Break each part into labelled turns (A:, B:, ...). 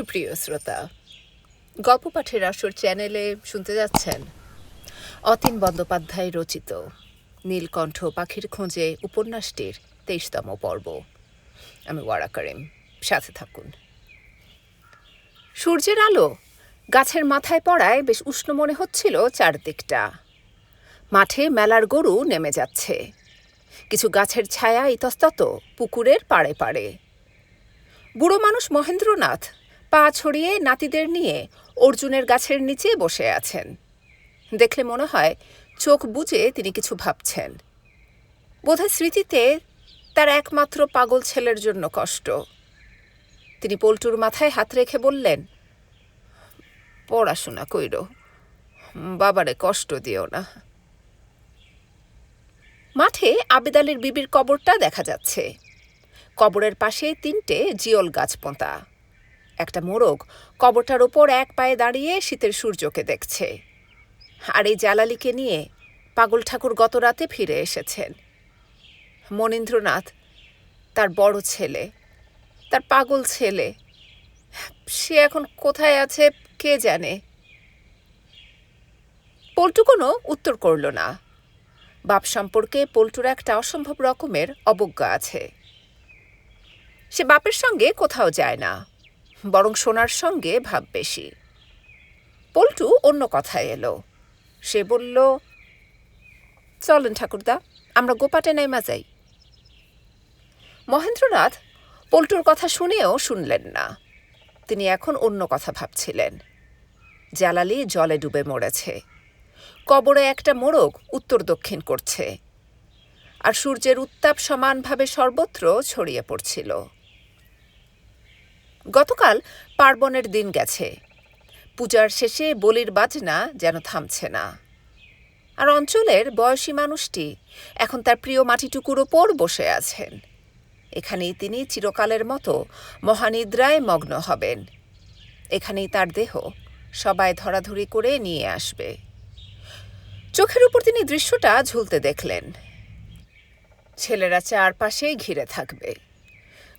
A: সুপ্রিয় শ্রোতা, গল্প পাঠের আসর চ্যানেলে শুনতে যাচ্ছেন অতীন বন্দ্যোপাধ্যায় রচিত নীলকণ্ঠ পাখির খোঁজে উপন্যাসটির তেইশতম পর্ব। আমি ওয়ারা করিম, সাথে থাকুন। সূর্যের আলো গাছের মাথায় পড়ায় বেশ উষ্ণ মনে হচ্ছিল চারদিকটা। মাঠে মেলার গরু নেমে যাচ্ছে। কিছু গাছের ছায়া ইতস্তত পুকুরের পাড়ে পাড়ে। বুড়ো মানুষ মহেন্দ্রনাথ পা ছড়িয়ে নাতিদের নিয়ে অর্জুনের গাছের নিচে বসে আছেন। দেখলে মনে হয় চোখ বুজে তিনি কিছু ভাবছেন। বোধহয় স্মৃতিতে তার একমাত্র পাগল ছেলের জন্য কষ্ট। তিনি পল্টুর মাথায় হাত রেখে বললেন, পড়াশোনা কইর, বাবারে কষ্ট দিও না। মাঠে আবেদ আলীর বিবির কবরটা দেখা যাচ্ছে। কবরের পাশে তিনটে জিওল গাছ পোঁতা একটা মোরগ কবরটার ওপর এক পায়ে দাঁড়িয়ে শীতের সূর্যকে দেখছে। আর এই জালালিকে নিয়ে পাগল ঠাকুর গত রাতে ফিরে এসেছেন। মনীন্দ্রনাথ, তার বড় ছেলে, তার পাগল ছেলে, সে এখন কোথায় আছে কে জানে? পল্টু কোনো উত্তর করল না। বাপ সম্পর্কে পল্টুর একটা অসম্ভব রকমের অবজ্ঞা আছে। সে বাপের সঙ্গে কোথাও যায় না। বরং সোনার সঙ্গে ভাব বেশি। পল্টু অন্য কথায় এলো। সে বলল, চলেন ঠাকুরদা, আমরা গোপাটে নেমা যাই। মহেন্দ্রনাথ পল্টুর কথা শুনেও শুনলেন না। তিনি এখন অন্য কথা ভাবছিলেন। জালালি জলে ডুবে মরেছে। কবরে একটা মোড়ক উত্তর দক্ষিণ করছে। আর সূর্যের উত্তাপ সমানভাবে সর্বত্র ছড়িয়ে পড়ছিল। গতকাল পার্বণের দিন গেছে। পূজার শেষে বলির বাজনা যেন থামছে না। আর অঞ্চলের বয়সী মানুষটি এখন তার প্রিয় মাটিটুকুর ওপর বসে আছেন। এখানেই তিনি চিরকালের মতো মহানিদ্রায় মগ্ন হবেন। এখানেই তার দেহ সবাই ধরাধরি করে নিয়ে আসবে। চোখের উপর তিনি দৃশ্যটা ঝুলতে দেখলেন। ছেলেরা চারপাশে ঘিরে থাকবে।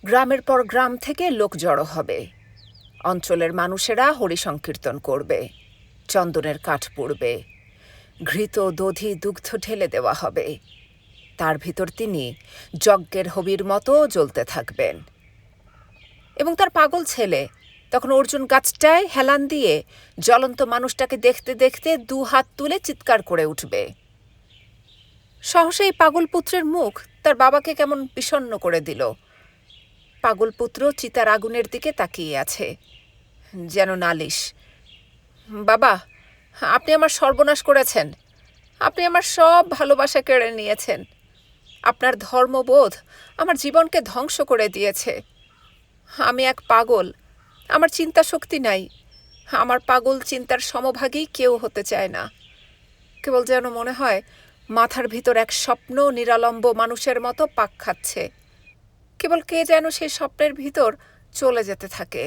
A: গ্রামের পর গ্রাম থেকে লোক জড়ো হবে। অঞ্চলের মানুষেরা হরিসংকীর্তন করবে, চন্দনের কাঠ পড়বে, ঘৃত দধি দুগ্ধ ঢেলে দেওয়া হবে। তার ভিতর তিনি যজ্ঞের হবির মতো জ্বলতে থাকবেন। এবং তার পাগল ছেলে তখন অর্জুন গাছটায় হেলান দিয়ে জ্বলন্ত মানুষটাকে দেখতে দেখতে দু হাত তুলে চিৎকার করে উঠবে। সহসা এই পাগল পুত্রের মুখ তার বাবাকে কেমন বিষণ্ন করে দিল। পাগল পুত্র চিতার আগুনের দিকে তাকিয়ে আছে। যেন নালিশ। বাবা, আপনি আমার সর্বনাশ করেছেন। আপনি আমার সব ভালোবাসা কেড়ে নিয়েছেন। আপনার ধর্মবোধ আমার জীবনকে ধ্বংস করে দিয়েছে। আমি এক পাগল। আমার চিন্তা শক্তি নাই। আমার পাগল চিন্তার সমভাগী কেউ হতে চায় না। কেবল যেন মনে হয়, মাথার ভিতর এক স্বপ্ন নিরালম্ব মানুষের মতো পাক খাচ্ছে। কেবল কে যেন সেই স্বপ্নের ভিতর চলে যেতে থাকে।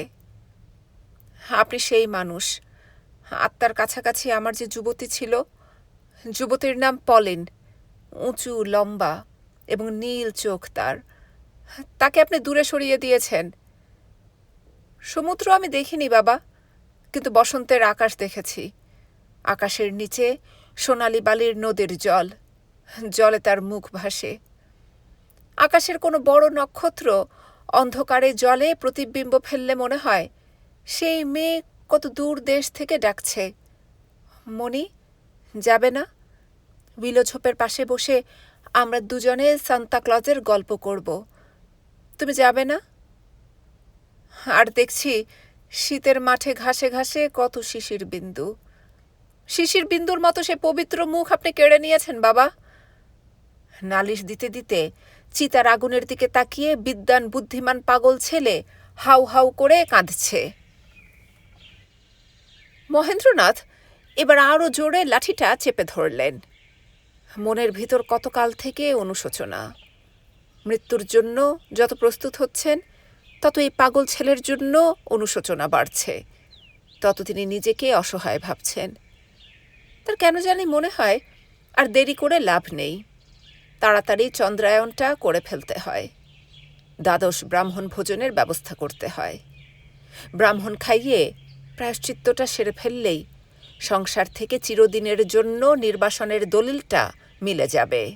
A: আপনি সেই মানুষ। আত্মার কাছাকাছি আমার যে যুবতী ছিল, যুবতীর নাম পলিন, উঁচু, লম্বা এবং নীল চোখ তার। তাকে আপনি দূরে সরিয়ে দিয়েছেন। সমুদ্র আমি দেখিনি বাবা, কিন্তু বসন্তের আকাশ দেখেছি। আকাশের নিচে সোনালি বালির নদীর জল, জলে তার মুখ ভাসে। আকাশের কোনো বড় নক্ষত্র অন্ধকারে জলে প্রতিবিম্ব ফেললে মনে হয়, সেই মেয়ে কত দূর দেশ থেকে ডাকছে। মনি যাবে না? বিলোঝোপের পাশে বসে আমরা দুজনে সান্তাক্লজের গল্প করব। তুমি যাবে না? আর দেখছি শীতের মাঠে ঘাসে ঘাসে কত শিশির বিন্দু। শিশির বিন্দুর মতো সে পবিত্র মুখ আপনি কেড়ে নিয়েছেন, বাবা। নালিশ দিতে দিতে চিতার আগুনের দিকে তাকিয়ে বিদ্যান বুদ্ধিমান পাগল ছেলে হাউ হাউ করে কাঁদছে। মহেন্দ্রনাথ এবার আরও জোরে লাঠিটা চেপে ধরলেন। মনের ভিতর কতকাল থেকে অনুশোচনা। মৃত্যুর জন্য যত প্রস্তুত হচ্ছেন, তত এই পাগল ছেলের জন্য অনুশোচনা বাড়ছে। তত তিনি নিজেকে অসহায় ভাবছেন। তার কেন জানি মনে হয় আর দেরি করে লাভ নেই। তাড়াতাড়ি চন্দ্রায়নটা করে ফেলতে হয়। দ্বাদশ ব্রাহ্মণ ভোজনের ব্যবস্থা করতে হয়। ব্রাহ্মণ খাইয়ে প্রায়শ্চিত্তটা সেরে ফেললেই সংসার থেকে চিরদিনের জন্য নির্বাসনের দলিলটা মিলে যাবে।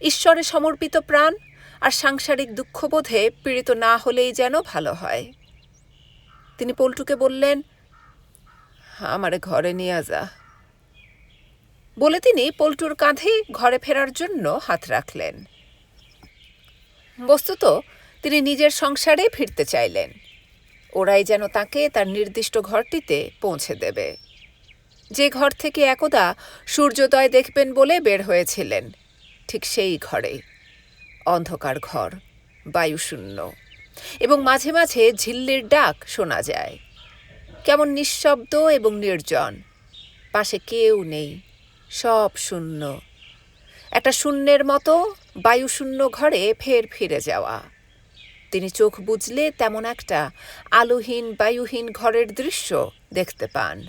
A: ঈশ্বরে সমর্পিত প্রাণ আর সাংসারিক দুঃখবোধে পীড়িত না হলেই যেন ভালো হয়। তিনি পল্টুকে বললেন, আমারে ঘরে নিয়ে যা। বলে তিনি পল্টুর কাঁধে ঘরে ফেরার জন্য হাত রাখলেন। বস্তুত তিনি নিজের সংসারে ফিরতে চাইলেন। ওরাই যেন তাকে তার নির্দিষ্ট ঘরটিতে পৌঁছে দেবে। যে ঘর থেকে একদা সূর্যোদয় দেখবেন বলে বের হয়েছিলেন, ঠিক সেই ঘরে অন্ধকার ঘর, বায়ুশূন্য এবং মাঝে মাঝে ঝিল্লির ডাক শোনা যায়। কেমন নিঃশব্দ এবং নির্জন, পাশে কেউ নেই। সব শূন্য। একটা শূন্যের মতো বায়ুশূন্য ঘরে ফের ফিরে যাওয়া। তিনি চোখ বুঝলে তেমন একটা আলোহীন, বায়ুহীন ঘরের দৃশ্য দেখতে পান।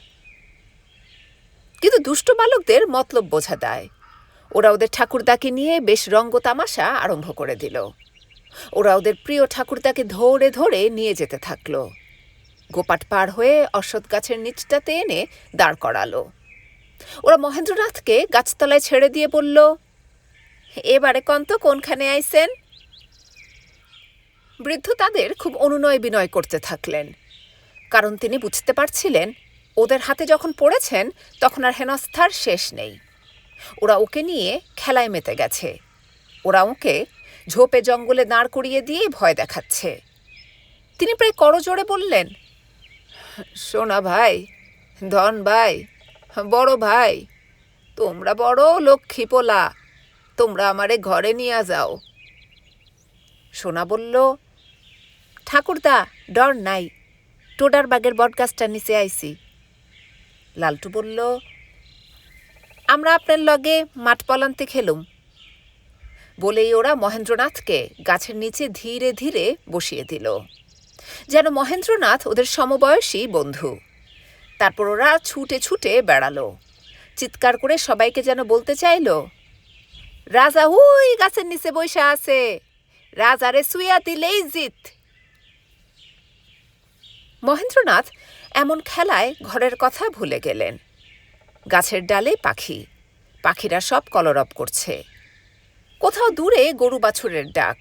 A: কিন্তু দুষ্ট বালকদের মতলব বোঝা দেয়। ওরা ওদের ঠাকুরদাকে নিয়ে বেশ রঙ্গ তামাশা আরম্ভ করে দিল। ওরা ওদের প্রিয় ঠাকুরদাকে ধরে ধরে নিয়ে যেতে থাকল। গোপাট পার হয়ে অশ্বত্থ গাছের নিচটাতে এনে দাঁড় করালো। ওরা মহেন্দ্রনাথকে গাছতলায় ছেড়ে দিয়ে বলল, এবারে কন্ত কোনখানে আইসেন বৃদ্ধ তাদের খুব অনুনয় বিনয় করতে থাকলেন, কারণ তিনি বুঝতে পারছিলেন ওদের হাতে যখন পড়েছেন তখন আর হেনস্থার শেষ নেই। ওরা ওকে নিয়ে খেলায় মেতে গেছে। ওরা ওকে ঝোপে জঙ্গলে দাঁড় করিয়ে দিয়ে ভয় দেখাচ্ছে। তিনি প্রায় করজোড়ে বললেন সোনা ভাই, ধন ভাই বড় ভাই, তোমরা বড় লক্ষ্মী পোলা, তোমরা আমারে ঘরে নিয়ে যাও। সোনা বলল, ঠাকুরদা, ডর নাই, টোডার বাগের বটগাছটার নিচে আইছি। লালটু বলল, আমরা আপনার লগে মাঠ পলান্তে খেলুম। বলেই ওরা মহেন্দ্রনাথকে গাছের নিচে ধীরে ধীরে বসিয়ে দিল। যেন মহেন্দ্রনাথ ওদের সমবয়সী বন্ধু। তারপর ওরা ছুটে ছুটে বেড়ালো। চিৎকার করে সবাইকে যেন বলতে চাইল, রাজা হুই গাছের নিচে বৈশা আছে, রাজারে সুইয়া দিলেই জিত। মহেন্দ্রনাথ এমন খেলায় ঘরের কথা ভুলে গেলেন। গাছের ডালে পাখি, পাখিরা সব কলরব করছে। কোথাও দূরে গরু বাছুরের ডাক,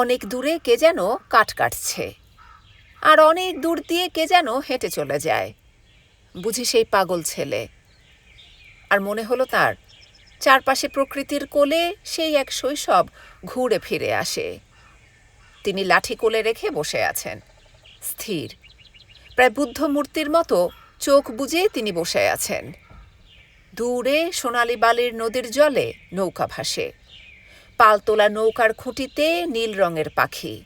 A: অনেক দূরে কে যেন কাঠ কাটছে, আর অনেক দূর দিয়ে কে যেন হেঁটে চলে যায়। বুঝি সেই পাগল ছেলে। আর মনে হলো তার চারপাশে প্রকৃতির কোলে সেই এক শৈশব ঘুরে ফিরে আসে। তিনি লাঠি কোলে রেখে বসে আছেন, স্থির। প্রায় বুদ্ধ মূর্তির মতো চোখ বুজে তিনি বসে আছেন। দূরে সোনালি বালির নদীর জলে নৌকা ভাসে। পালতোলা নৌকার খুঁটিতে নীল রঙের পাখি।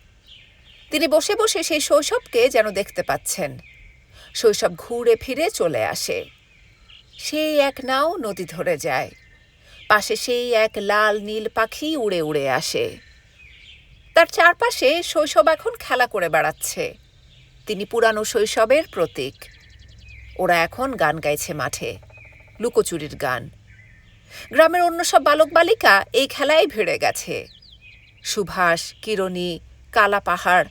A: তিনি বসে বসে সেই শৈশবকে যেন দেখতে পাচ্ছেন। শৈশব ঘুরে ফিরে চলে আসে। সেই এক নাও নদী ধরে যায়। পাশে সেই এক লাল নীল পাখি উড়ে উড়ে আসে। তার চারপাশে শৈশব এখন খেলা করে বেড়াচ্ছে। তিনি পুরানো শৈশবের প্রতীক। ওরা এখন গান গাইছে মাঠে। লুকোচুরির গান। গ্রামের অন্য সব বালক বালিকা এই খেলায় ভিড়ে গেছে। সুভাষ, কিরণী কালা পাহাড়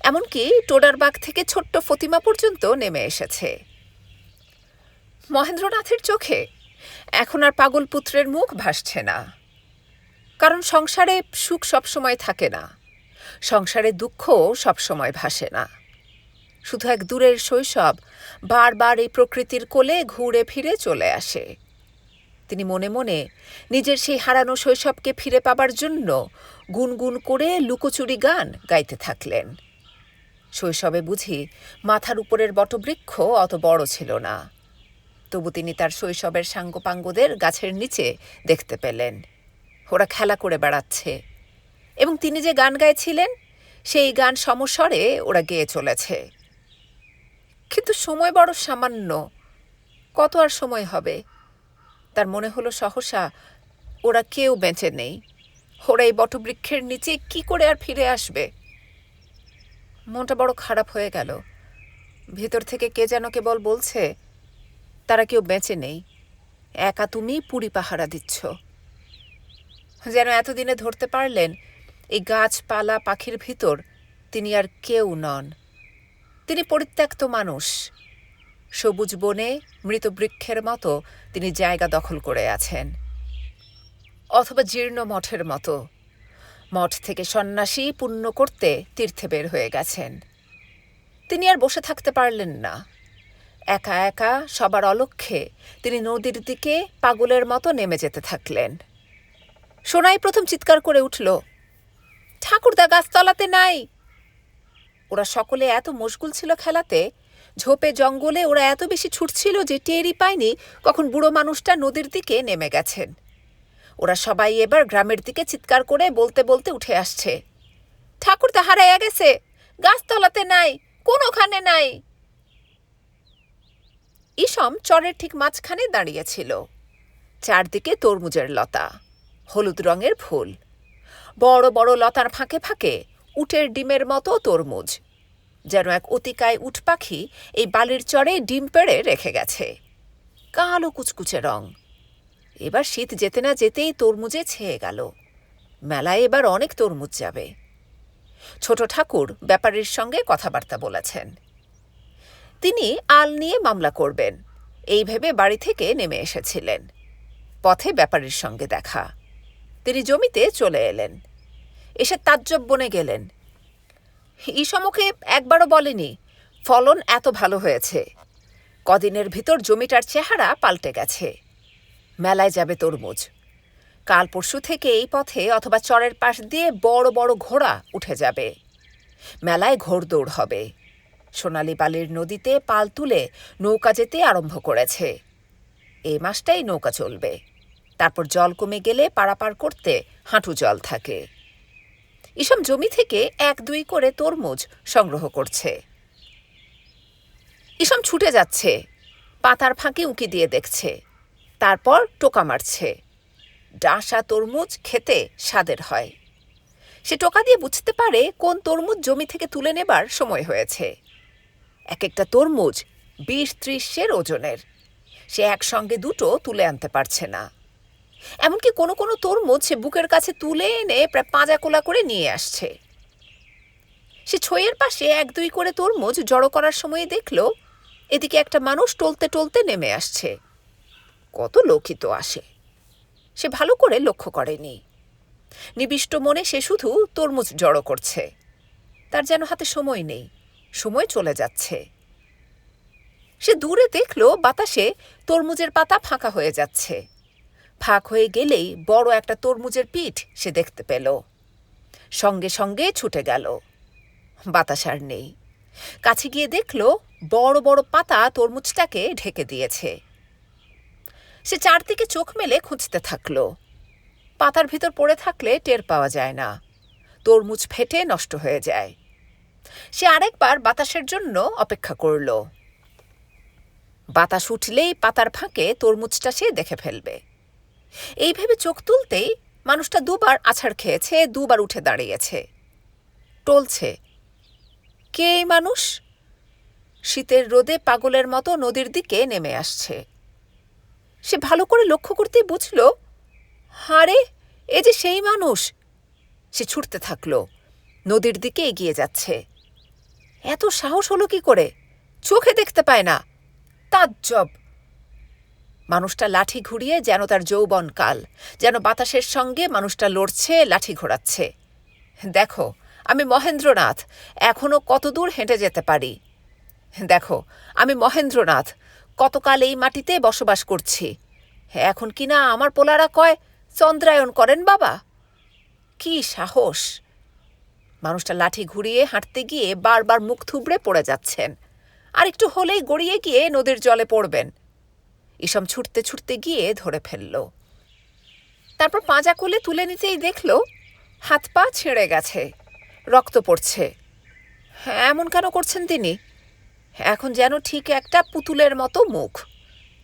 A: এমনকি টোডারবাগ থেকে ছোট্ট ফতিমা পর্যন্ত নেমে এসেছে। মহেন্দ্রনাথের চোখে এখন আর পাগল পুত্রের মুখ ভাসছে না। কারণ সংসারে সুখ সবসময় থাকে না। সংসারে দুঃখ সবসময় ভাসে না। শুধু এক দূরের শৈশব বারবার এই প্রকৃতির কোলে ঘুরে ফিরে চলে আসে। তিনি মনে মনে নিজের সেই হারানো শৈশবকে ফিরে পাবার জন্য গুনগুন করে লুকোচুরি গান গাইতে থাকলেন। শৈশবে বুঝি মাথার উপরের বটবৃক্ষ অত বড় ছিল না। তবু তিনি তার শৈশবের সাঙ্গপাঙ্গদের গাছের নিচে দেখতে পেলেন। ওরা খেলা করে বেড়াচ্ছে। এবং তিনি যে গান গাইছিলেন, সেই গান সমস্বরে ওরা গেয়ে চলেছে। কিন্তু সময় বড় সামান্য। কত আর সময় হবে? তার মনে হলো সহসা ওরা কেউ বেঁচে নেই। ওরা এই বটবৃক্ষের নিচে কি করে আর ফিরে আসবে? মনটা বড় খারাপ হয়ে গেল। ভিতর থেকে কে যেন কেবল বলছে, তারা কেউ বেঁচে নেই। একা তুমি পুরি পাহারা দিচ্ছ। যেন এতদিনে ধরতে পারলেন, এই গাছপালা পাখির ভিতর তিনি আর কেউ নন। তিনি পরিত্যক্ত মানুষ। সবুজ বনে মৃত বৃক্ষের মতো তিনি জায়গা দখল করে আছেন। অথবা জীর্ণ মঠের মতো। মঠ থেকে সন্ন্যাসী পুণ্য করতে তীর্থে বের হয়ে গেছেন। তিনি আর বসে থাকতে পারলেন না। একা একা সবার অলক্ষ্যে তিনি নদীর দিকে পাগলের মতো নেমে যেতে থাকলেন। সোনাই প্রথম চিৎকার করে উঠল ঠাকুরদা গাছতলাতে নাই? ওরা সকলে এত মশগুল ছিল খেলাতে, ঝোপে জঙ্গলে ওরা এত বেশি ছুটছিল যে টেরই পায়নি কখন বুড়ো মানুষটা নদীর দিকে নেমে গেছেন। ওরা সবাই এবার গ্রামের দিকে চিৎকার করে বলতে বলতে উঠে আসছে। ঠাকুর তা হারাইয়া গেছে। গাছতলাতে নাই, কোনোখানে নাই। ইসম চরের ঠিক মাঝখানে দাঁড়িয়েছিল। চারদিকে তরমুজের লতা, হলুদ রঙের ফুল। বড় বড় লতার ফাঁকে ফাঁকে উটের ডিমের মতো তরমুজ। যেন এক অতিকায় উট পাখি এই বালির চরে ডিম পেড়ে রেখে গেছে। কালো কুচকুচে রং। এবার শীত যেতে না যেতেই তরমুজে ছেয়ে গেল। মেলায় এবার অনেক তরমুজ যাবে। ছোট ঠাকুর ব্যাপারীর সঙ্গে কথাবার্তা বলেছেন। তিনি আল নিয়ে মামলা করবেন। এই ভেবে বাড়ি থেকে নেমে এসেছিলেন। পথে ব্যাপারীর সঙ্গে দেখা। তিনি জমিতে চলে এলেন। এসে তাজ্জব বনে গেলেন। ইসমকে একবারও বলেনি, ফলন এত ভালো হয়েছে। কদিনের ভিতর জমিটার চেহারা পাল্টে গেছে। মেলায় যাবে তরমুজ। কাল পরশু থেকে এই পথে অথবা চরের পাশ দিয়ে বড় বড় ঘোড়া উঠে যাবে। মেলায় ঘোড়দৌড় হবে। সোনালি বালির নদীতে পাল তুলে নৌকা যেতে আরম্ভ করেছে। এই মাসটাই নৌকা চলবে। তারপর জল কমে গেলে পারাপার করতে হাঁটু জল থাকে। ইসব জমি থেকে এক দুই করে তরমুজ সংগ্রহ করছে। ইসম ছুটে যাচ্ছে। পাতার ফাঁকে উঁকি দিয়ে দেখছে। তারপর টোকা মারছে। ডাসা তরমুজ খেতে স্বাদের হয়। সে টোকা দিয়ে বুঝতে পারে কোন তরমুজ জমি থেকে তুলে নেবার সময় হয়েছে। এক একটা তরমুজ বিশ ত্রিশের ওজনের। সে একসঙ্গে দুটো তুলে আনতে পারছে না। এমনকি কোনো কোনো তরমুজ সে বুকের কাছে তুলে এনে প্রায় পাঁজা কোলা করে নিয়ে আসছে। সে ছইয়ের পাশে এক দুই করে তরমুজ জড়ো করার সময় দেখল, এদিকে একটা মানুষ টলতে টলতে নেমে আসছে। কত লোকই তো আসে। সে ভালো করে লক্ষ্য করেনি। নিবিষ্ট মনে সে শুধু তরমুজ জড়ো করছে। তার যেন হাতে সময় নেই, সময় চলে যাচ্ছে। সে দূরে দেখল বাতাসে তরমুজের পাতা ফাঁকা হয়ে যাচ্ছে। ফাঁক হয়ে গেলেই বড় একটা তরমুজের পিঠ সে দেখতে পেল। সঙ্গে সঙ্গে ছুটে গেল। বাতাস আর নেই। কাছে গিয়ে দেখল বড় বড় পাতা তরমুজটাকে ঢেকে দিয়েছে। সে চারদিকে চোখ মেলে খুঁজতে থাকল। পাতার ভিতর পড়ে থাকলে টের পাওয়া যায় না। তরমুজ ফেটে নষ্ট হয়ে যায়। সে আরেকবার বাতাসের জন্য অপেক্ষা করল। বাতাস উঠলেই পাতার ফাঁকে তরমুজটা সে দেখে ফেলবে। এই ভেবে চোখ তুলতেই মানুষটা দুবার আছাড় খেয়েছে, দুবার উঠে দাঁড়িয়েছে। টলছে, কে এই মানুষ? শীতের রোদে পাগলের মতো নদীর দিকে নেমে আসছে। সে ভালো করে লক্ষ্য করতেই বুঝল হারে এ যে সেই মানুষ। সে ছুটতে থাকল, নদীর দিকে এগিয়ে যাচ্ছে। এত সাহস হলো কি করে? চোখে দেখতে পায় না। তাজ্জব! মানুষটা লাঠি ঘুরিয়ে যেন তার যৌবন কাল, যেন বাতাসের সঙ্গে মানুষটা লড়ছে, লাঠি ঘোরাচ্ছে। দেখো, আমি মহেন্দ্রনাথ, এখনও কতদূর হেঁটে যেতে পারি? দেখো, আমি মহেন্দ্রনাথ কতকাল এই মাটিতে বসবাস করছি? এখন কি না আমার পোলারা কয়, চন্দ্রায়ন করেন বাবা কি সাহস! মানুষটা লাঠি ঘুরিয়ে হাঁটতে গিয়ে বারবার মুখ থুবড়ে পড়ে যাচ্ছেন। আর একটু হলেই গড়িয়ে গিয়ে নদীর জলে পড়বেন। ইসম ছুটতে ছুটতে গিয়ে ধরে ফেলল। তারপর পাঁজা কোলে তুলে নিতেই দেখল, হাত পা ছিঁড়ে গেছে, রক্ত পড়ছে। হ্যাঁ এমন কেন করছেন তিনি? এখন যেন ঠিক একটা পুতুলের মতো মুখ।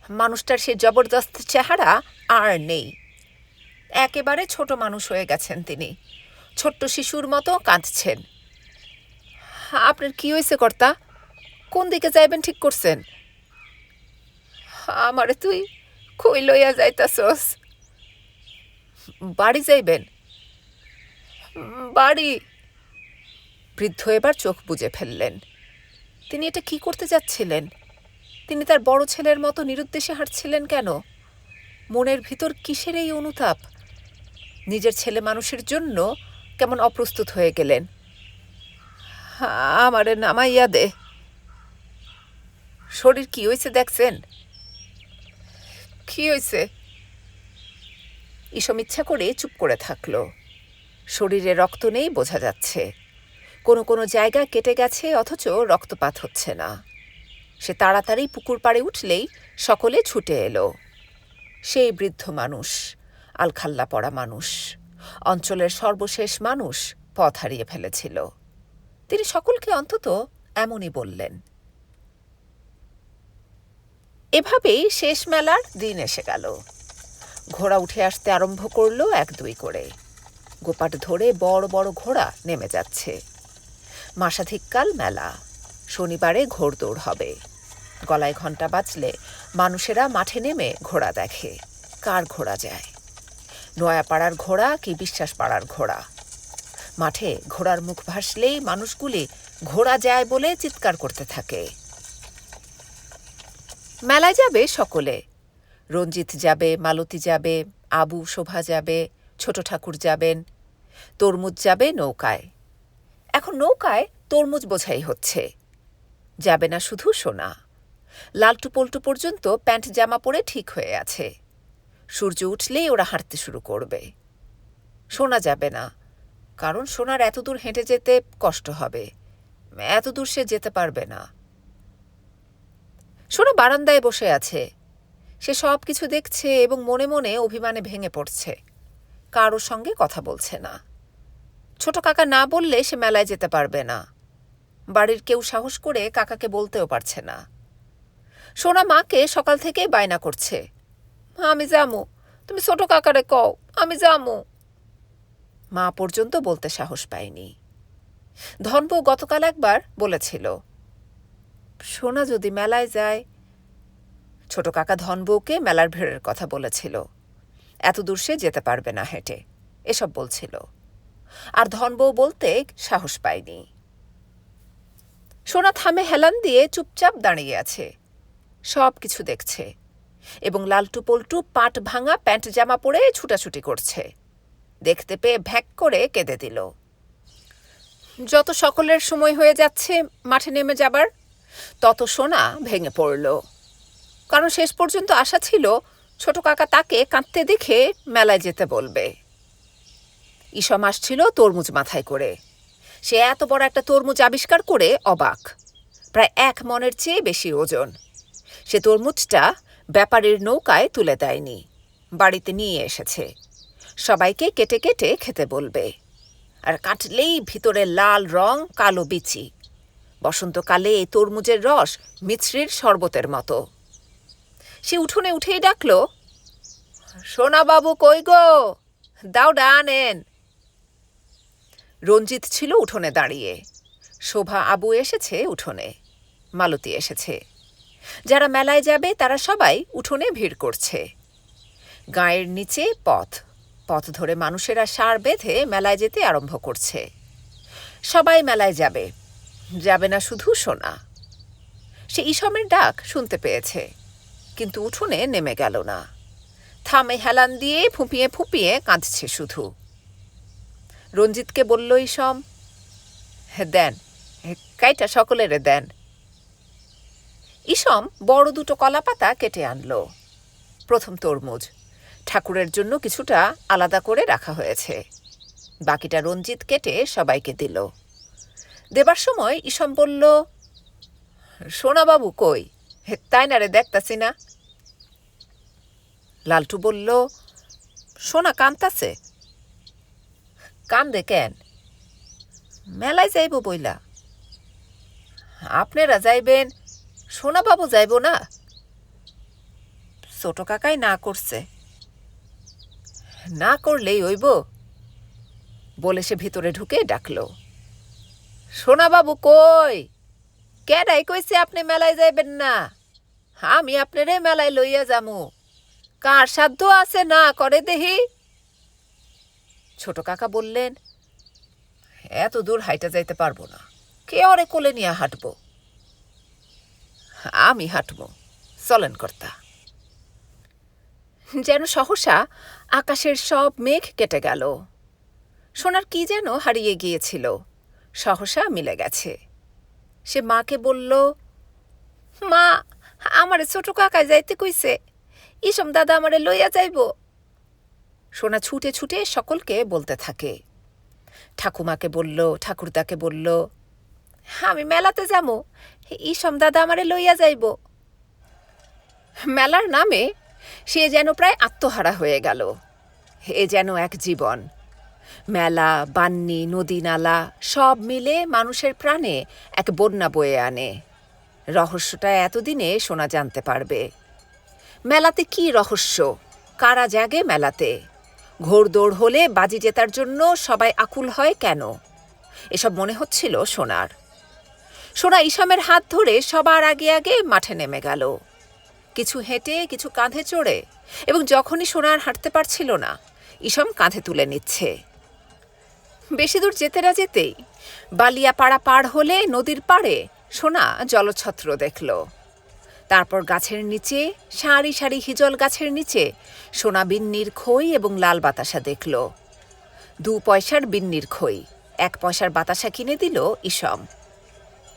A: মানুষটার সে জবরদস্ত চেহারা আর নেই। একেবারে ছোট মানুষ হয়ে গেছেন তিনি। ছোট্ট শিশুর মতো কাঁদছেন। আপনার কি হয়েছে কর্তা? কোন দিকে যাইবেন ঠিক করছেন? আমারে তুই কই লইয়া যাইতাছস? বাড়ি যাইবেন? বাড়ি? বৃদ্ধ এবার চোখ বুজে ফেললেন। তিনি এটা কি করতে যাচ্ছিলেন? তিনি তার বড় ছেলের মতো নিরুদ্দেশে হাঁটছিলেন কেন? মনের ভিতর কিসের এই অনুতাপ? নিজের ছেলে মানুষের জন্য কেমন অপ্রস্তুত হয়ে গেলেন? আমারে নামাইয়া দে। শরীর কি হয়েছে দেখছেন? কি হয়েছে ইসম ইচ্ছা করে চুপ করে থাকল। শরীরে রক্ত নেই বোঝা যাচ্ছে। কোনো কোনো জায়গা কেটে গেছে, অথচ রক্তপাত হচ্ছে না। সে তাড়াতাড়ি পুকুর পাড়ে উঠলেই সকলে ছুটে এলো। সেই বৃদ্ধ মানুষ, আলখাল্লা পড়া মানুষ, অঞ্চলের সর্বশেষ মানুষ পথ হারিয়ে ফেলেছিল। তিনি সকলকে অন্তত এমনই বললেন, এভাবেই শেষ মেলার দিন এসে গেল। ঘোড়া উঠে আসতে আরম্ভ করল এক দুই করে। গোপাট ধরে বড় বড় ঘোড়া নেমে যাচ্ছে। মাসাধিককাল মেলা। শনিবারে ঘোড়দৌড় হবে। গলায় ঘণ্টা বাজলে মানুষেরা মাঠে নেমে ঘোড়া দেখে। কার ঘোড়া যায়? নয়াপাড়ার ঘোড়া কি বিশ্বাস পাড়ার ঘোড়া? মাঠে ঘোড়ার মুখ ভাসলেই মানুষগুলি ঘোড়া যায় বলে চিৎকার করতে থাকে। মেলায় যাবে সকলে। রঞ্জিত যাবে, মালতী যাবে, আবু শোভা যাবে, ছোট ঠাকুর যাবেন, তরমুজ যাবে নৌকায়। এখন নৌকায় তরমুজ বোঝাই হচ্ছে। যাবে না শুধু সোনা। লালটু পল্টু পর্যন্ত প্যান্ট জামা পরে ঠিক হয়ে আছে। সূর্য উঠলেই ওরা হাঁটতে শুরু করবে। শোনা যাবে না, কারণ সোনার এতদূর হেঁটে যেতে কষ্ট হবে। এতদূর সে যেতে পারবে না। সোনা বারান্দায় বসে আছে। সে সব কিছু দেখছে এবং মনে মনে অভিমানে ভেঙে পড়ছে। কারোর সঙ্গে কথা বলছে না। ছোট কাকা না বললে সে মেলায় যেতে পারবে না। বাড়ির কেউ সাহস করে কাকাকে বলতেও পারছে না। সোনা মাকে সকাল থেকে বায়না করছে। আমি যামু, তুমি ছোট কাকারে কও, আমি যামু। মা পর্যন্ত বলতে সাহস পায়নি। ধনবউ গতকাল একবার বলেছিল, সোনা যদি মেলায় যায়, ছোট কাকা ধনবউকে মেলার ভিড়ের কথা বলেছিল। এত দূর সে যেতে পারবে না হেঁটে, এসব বলছিল। আর ধনবউ বলতে সাহস পায়নি। সোনা থামে হেলান দিয়ে চুপচাপ দাঁড়িয়ে আছে। সব কিছু দেখছে এবং লালটু পল্টু পাট ভাঙা প্যান্ট জামা পরে ছুটাছুটি করছে। দেখতে পেয়ে ভ্যাক করে কেঁদে দিল। যত সকলের সময় হয়ে যাচ্ছে মাঠে নেমে যাবার, তত সোনা ভেঙে পড়ল। কারণ শেষ পর্যন্ত আশা ছিল, ছোট কাকা তাকে কাঁদতে দেখে মেলায় যেতে বলবে। ইসম আসছিল তরমুজ মাথায় করে। সে এত বড় একটা তরমুজ আবিষ্কার করে অবাক। প্রায় এক মনের চেয়ে বেশি ওজন। সে তরমুজটা ব্যাপারীর নৌকায় তুলে দেয়নি। বাড়িতে নিয়ে এসেছে। সবাইকে কেটে কেটে খেতে বলবে। আর কাটলেই ভিতরে লাল রং, কালো বিচি। বসন্তকালে এই তরমুজের রস মিছরির শরবতের মতো। সে উঠোনে উঠেই ডাকল সোনা বাবু কই গো? দাওডা আনেন রঞ্জিত ছিল উঠোনে দাঁড়িয়ে। শোভা আবু এসেছে উঠোনে। মালতী এসেছে। যারা মেলায় যাবে, তারা সবাই উঠোনে ভিড় করছে। গায়ের নিচে পথ। পথ ধরে মানুষেরা সার বেঁধে মেলায় যেতে আরম্ভ করছে। সবাই মেলায় যাবে। যাবে না শুধু সোনা। সে ইসমের ডাক শুনতে পেয়েছে। কিন্তু উঠোনে নেমে গেল না। থামে হেলান দিয়ে ফুঁপিয়ে ফুঁপিয়ে কাঁদছে শুধু। রঞ্জিতকে বলল ইসম দেন কাইটা সকলেরে দেন। ইসম বড় দুটো কলা পাতা কেটে আনলো। প্রথম তরমুজ। ঠাকুরের জন্য কিছুটা আলাদা করে রাখা হয়েছে। বাকিটা রঞ্জিত কেটে সবাইকে দিল। দেবার সময় ইসম বলল, সোনাবাবু কই? তাই না রে দেখতাছি না। লালটু বলল, সোনা কান্তাছে? কান্দে কেন? মেলায় যাইব বইলা। আপনারা যাইবেন, সোনাবাবু যাইব না? ছোট কাকাই না করছে। না করলেই হইব? বলে সে ভিতরে ঢুকে ডাকলো। সোনাবাবু কই? কেডাই কইছে আপনি মেলায় যাইবেন না? আমি আপনারে মেলায় লইয়া যামু। কার সাধ্য আছে না করে দেহি? ছোট কাকা বললেন, এত দূর হাইটা যাইতে পারব না। কে ওরে কোলে নিয়ে হাঁটব? আমি হাঁটব, চলেন কর্তা। যেন সহসা আকাশের সব মেঘ কেটে গেল। সোনার কি যেন হারিয়ে গিয়েছিল, সহসা মিলে গেছে। সে মাকে বলল, মা, আমারে ছোট কাকায় যাইতে কইছে। ইসম দাদা আমারে লইয়া যাইব। সোনা ছুটে ছুটে সকলকে বলতে থাকে। ঠাকুমাকে বলল, ঠাকুরদাকে বলল, আমি মেলাতে যাব। ইসম দাদা আমারে লইয়া যাইব। মেলার নামে সে যেন প্রায় আত্মহারা হয়ে গেল। এ যেন এক জীবন। মেলা, বান্নি, নদী নালা, সব মিলে মানুষের প্রাণে এক বন্যা বয়ে আনে। রহস্যটা এতদিনে শোনা জানতে পারবে। মেলাতে কি রহস্য? কারা জাগে মেলাতে? ঘোড়দৌড় হলে বাজি জেতার জন্য সবাই আকুল হয় কেন? এসব মনে হচ্ছিল সোনার। সোনা ইসামের হাত ধরে সবার আগে আগে মাঠে নেমে গেল। কিছু হেঁটে, কিছু কাঁধে চড়ে এবং যখনই সোনার হাঁটতে পারছিল না ইসম কাঁধে তুলে নিচ্ছে। বেশি দূর যেতে না যেতেই বালিয়াপাড়া পার হলে নদীর পাড়ে সোনা জলছত্র দেখল। তারপর গাছের নিচে, সারি সারি হিজল গাছের নিচে, সোনা বিন্নির খই এবং লাল বাতাসা দেখল। দু পয়সার বিন্নির খই, এক পয়সার বাতাসা কিনে দিল ইসম।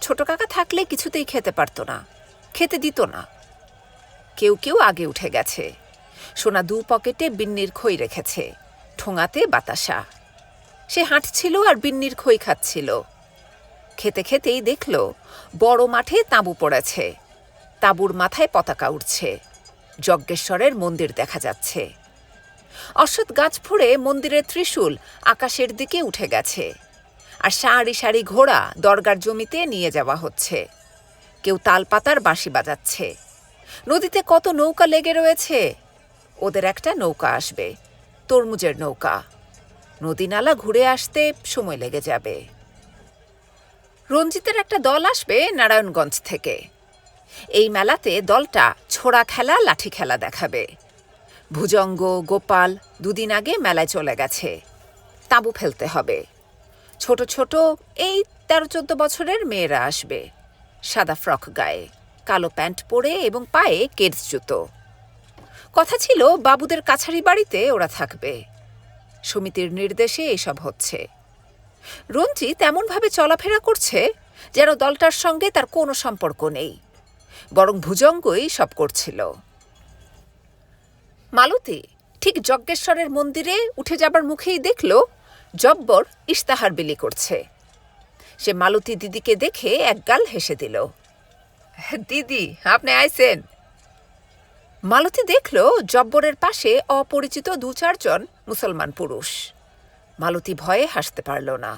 A: ছোট কাকা থাকলে কিছুতেই খেতে পারত না, খেতে দিত না। কেউ কেউ আগে উঠে গেছে। সোনা দু পকেটে বিন্নির খই রেখেছে, ঠোঙাতে বাতাসা। সে হাঁটছিল আর বিন্নির খই খাচ্ছিল। খেতে খেতেই দেখল, বড় মাঠে তাঁবু পড়েছে। তাঁবুর মাথায় পতাকা উঠছে যজ্ঞেশ্বরের মন্দির দেখা যাচ্ছে। অশ্বৎ গাছ ফুঁড়ে মন্দিরের ত্রিশূল আকাশের দিকে উঠে গেছে। আর সারি সারি ঘোড়া দরগার জমিতে নিয়ে যাওয়া হচ্ছে। কেউ তালপাতার বাঁশি বাজাচ্ছে। নদীতে কত নৌকা লেগে রয়েছে? ওদের একটা নৌকা আসবে, তরমুজের নৌকা। নদীনালা ঘুরে আসতে সময় লেগে যাবে। রঞ্জিতের একটা দল আসবে নারায়ণগঞ্জ থেকে। এই মেলাতে দলটা ছোড়া খেলা, লাঠি খেলা দেখাবে। ভুজঙ্গ, গোপাল দুদিন আগে মেলায় চলে গেছে। তাঁবু ফেলতে হবে। ছোট ছোট এই তেরো চোদ্দ বছরের মেয়েরা আসবে। সাদা ফ্রক গায়ে, কালো প্যান্ট পরে এবং পায়ে কেডস জুতো। কথা ছিল বাবুদের কাছারি বাড়িতে ওরা থাকবে। সমিতির নির্দেশে এসব হচ্ছে। রঞ্জিত এমনভাবে চলাফেরা করছে যেন দলটার সঙ্গে তার কোনো সম্পর্ক নেই। বরং ভুজঙ্গই সব করছিল। মালতী ঠিক যজ্ঞেশ্বরের মন্দিরে উঠে যাবার মুখেই দেখল, জব্বর ইশতাহার বিলি করছে। সে মালতী দিদিকে দেখে একগাল হেসে দিল, দিদি, আপনি আইছেন? মালতী দেখল জব্বরের পাশে অপরিচিত দু চারজন মুসলমান পুরুষ। মালতী ভয়ে হাসতে পারল না।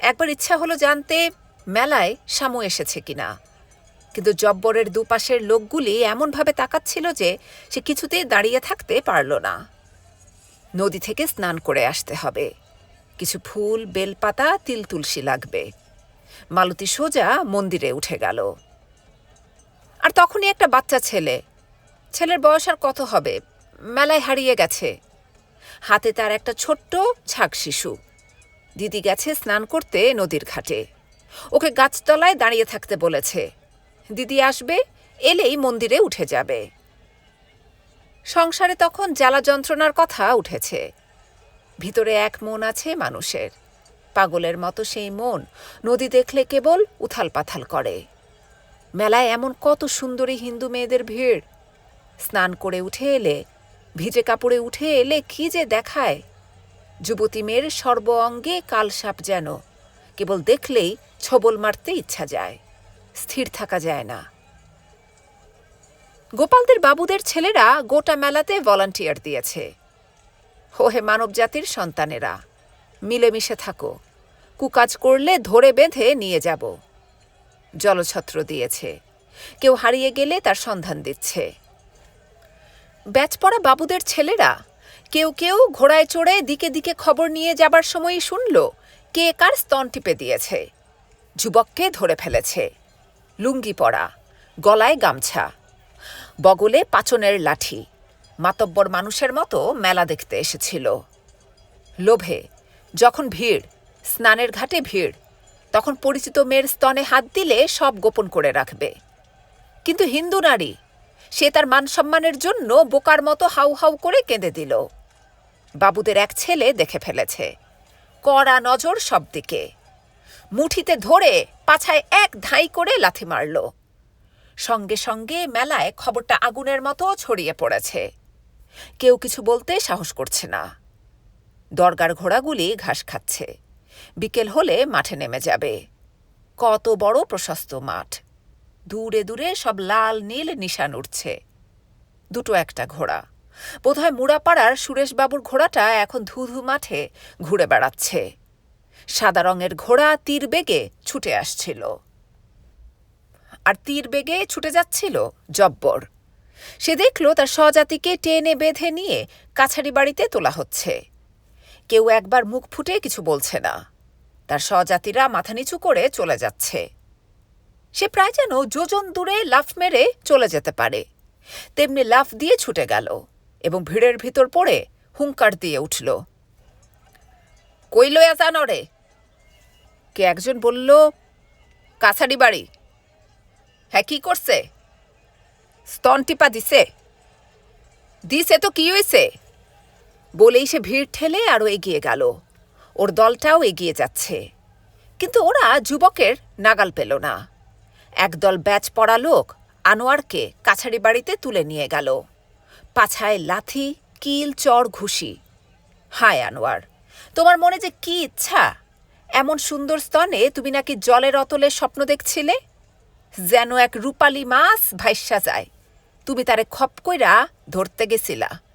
A: একবার ইচ্ছা হলো জানতে মেলায় শামু এসেছে কিনা। কিন্তু জব্বরের দুপাশের লোকগুলি এমনভাবে তাকাচ্ছিল যে সে কিছুতেই দাঁড়িয়ে থাকতে পারল না। নদী থেকে স্নান করে আসতে হবে। কিছু ফুল, বেলপাতা, তিল তুলসী লাগবে। মালতী সোজা মন্দিরে উঠে গেল। আর তখনই একটা বাচ্চা ছেলে। ছেলের বয়স আর কত হবে? মেলায় হারিয়ে গেছে। হাতে তার একটা ছোট্ট ছাক শিশু। দিদি গেছে স্নান করতে নদীর ঘাটে। ওকে গাছতলায় দাঁড়িয়ে থাকতে বলেছে। দিদি আসবে, এলেই মন্দিরে উঠে যাবে। সংসারে তখন জ্বালা যন্ত্রণার কথা উঠেছে। ভিতরে এক মন আছে মানুষের। পাগলের মতো সেই মন নদী দেখলে কেবল উথাল পাথাল করে। মেলায় এমন কত সুন্দরী হিন্দু মেয়েদের ভিড়। স্নান করে উঠে এলে, ভিজে কাপড়ে উঠে এলে কি যে দেখায়। যুবতী মেয়ের সর্ব অঙ্গে কালসাপ যেন, কেবল দেখলেই ছবল মারতে ইচ্ছা যায়। স্থির থাকা যায় না। গোপালদের বাবুদের ছেলেরা গোটা মেলাতে ভলান্টিয়ার দিয়েছে। হোহে মানবজাতির সন্তানেরা, মিলেমিশে থাকো। কুকাজ করলে ধরে বেঁধে নিয়ে যাব। জলছত্র দিয়েছে। কেউ হারিয়ে গেলে তার সন্ধান দিচ্ছে। ব্যাচ পড়া বাবুদের ছেলেরা, কেউ কেউ ঘোড়ায় চড়ে দিকে দিকে খবর নিয়ে যাবার সময়ই শুনল, কে কার স্তন টিপে দিয়েছে। যুবককে ধরে ফেলেছে। লুঙ্গি পরা, গলায় গামছা, বগলে পাচনের লাঠি, মাতব্বর মানুষের মতো মেলা দেখতে এসেছিল। লোভে, যখন ভিড়, স্নানের ঘাটে ভিড়, তখন পরিচিত মেয়ের স্তনে হাত দিলে সব গোপন করে রাখবে। কিন্তু হিন্দু নারী, সে তার মান সম্মানের জন্য বোকার মতো হাউ হাউ করে কেঁদে দিল। বাবুদের এক ছেলে দেখে ফেলেছে, কড়া নজর সব দিকে মুঠিতে ধরে পাছায় এক ধাই করে লাথি মারল। সঙ্গে সঙ্গে মেলায় খবরটা আগুনের মতো ছড়িয়ে পড়েছে। কেউ কিছু বলতে সাহস করছে না। দরগার ঘোড়াগুলি ঘাস খাচ্ছে। বিকেল হলে মাঠে নেমে যাবে। কত বড় প্রশস্ত মাঠ। দূরে দূরে সব লাল, নীল নিশান উঠছে দুটো একটা ঘোড়া। বোধহয় মুড়াপাড়ার সুরেশবাবুর ঘোড়াটা এখন ধুধু মাঠে ঘুরে বেড়াচ্ছে। সাদা রঙের ঘোড়া তীর বেগে ছুটে আসছিল। আর তীর বেগে ছুটে যাচ্ছিল জব্বর। সে দেখল তার স্বজাতিকে টেনে বেঁধে নিয়ে কাছারি বাড়িতে তোলা হচ্ছে। কেউ একবার মুখ ফুটে কিছু বলছে না। তার স্বজাতিরা মাথা নিচু করে চলে যাচ্ছে। সে প্রায় যেন যোজন দূরে লাফ মেরে চলে যেতে পারে। তেমনি লাফ দিয়ে ছুটে গেল এবং ভিড়ের ভিতর পড়ে হুঙ্কার দিয়ে উঠল। কই লয়া যান কে একজন বলল, কাছারি বাড়ি। হ্যাঁ কি করছে? স্তন টিপা দিছে। দিছে তো কি হয়েছে বলেই সে ভিড় ঠেলে আরও এগিয়ে গেল। ওর দলটাও এগিয়ে যাচ্ছে। কিন্তু ওরা যুবকের নাগাল পেল না। একদল ব্যাচ পড়া লোক আনোয়ারকে কাছারি বাড়িতে তুলে নিয়ে গেল। পাছায় লাথি, কিল, চর, ঘুষি। হায় আনোয়ার! তোমার মনে যে কি ইচ্ছা? এমন সুন্দর স্তনে তুমি নাকি জলের অতলে স্বপ্ন দেখছিলে? যেন এক রূপালী মাছ ভাইসা যায়। তুমি তারে খপ কইরা ধরতে গেছিলা।